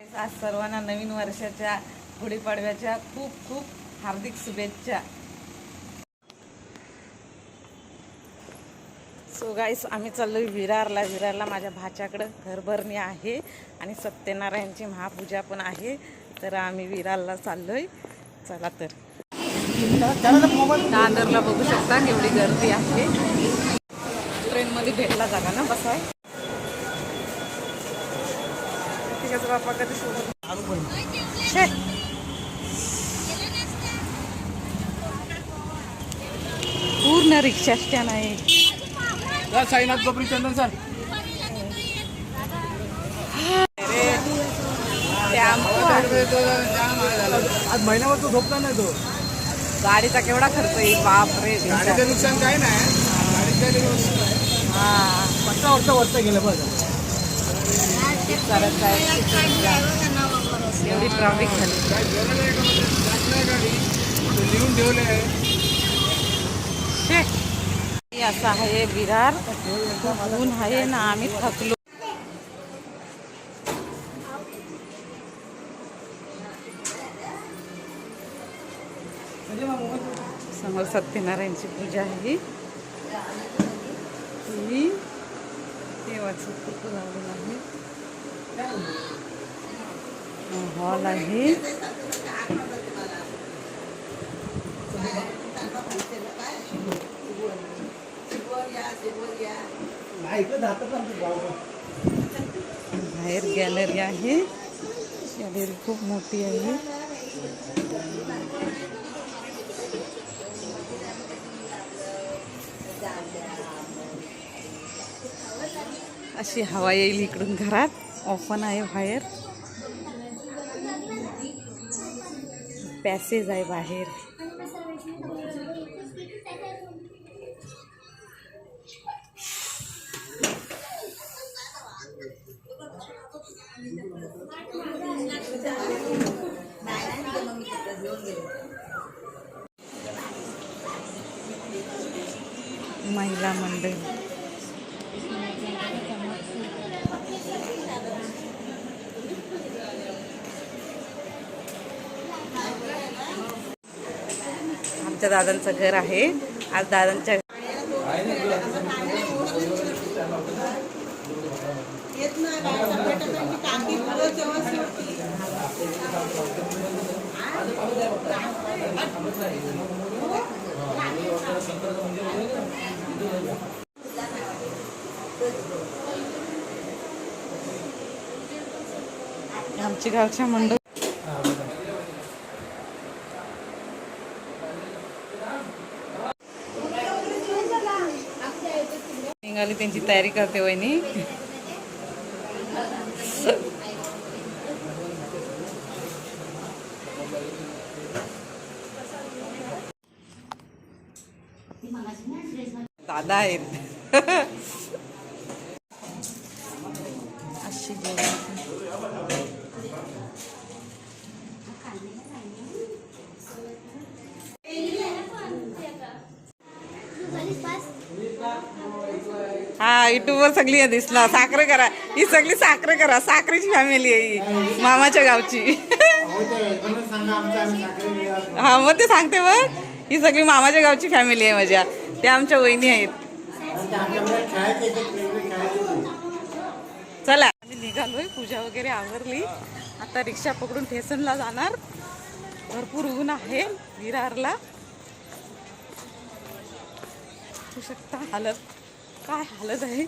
आज सर्वांना नवीन वर्षाच्या गुढीपाडव्याच्या खूप खूप हार्दिक शुभेच्छा. सो गाईस आम्ही चाललोय विरारला. विरारला माझ्या भाच्याकडं घरभरणी आहे आणि सत्यनारायणची महापूजा पण आहे. तर आम्ही विरारला चाललोय. चला तर. दादरला बघू शकता केवढी गर्दी आहे. ट्रेनमध्ये भेटला जागा ना बसाय. तिच्याचा पूर्ण रिक्षा स्टँड आहे सर साईनाथ गोपरी चंदन सर. आज महिन्यावर तो झोपला नाही तो गाडीचा केवढा खर्च येईल बाप रे गाडीचं नुकसान काही नाही. गाडीचं. हा. फक्त वरचं वरचं गेलं बघ चालत आहे. एवढी ट्रॅफिक झाली. हे असं आहे विरार. ऊन आहे ना आम्ही थकलो. समोर सत्यनारायणची पूजा आहे. ही देवाचं फोटो लावलेला आहे. हॉल आहे. बाहेर गॅलरी आहे. गॅलरी खूप मोठी आहे. अशी हवा येईल इकडून घरात. ऑफन आहे बाहेर. पॅसेज आहे बाहेर. महिला मंडळ. आमच्या दादांचं घर आहे. आज दादांच्या आमची गावच्या मंडळ निघाली त्यांची तयारी करते वहिनी. दादा आहेत. हा युट्यूबवर सगळी दिसला. साखरे करा. ही सगळी साखरे करा. साखरेची फॅमिली आहे ही. मामाच्या गावची. हा मग ते सांगते मग ही सगळी मामाच्या गावची फॅमिली आहे माझ्या. त्या आमच्या वहिनी आहेत. चला. आम्ही निघालोय. पूजा वगैरे आवरली. आता रिक्षा पकडून ठेसनला जाणार. भरपूर ऊन आहे विरारला. शकता. हालत काय हालत आहे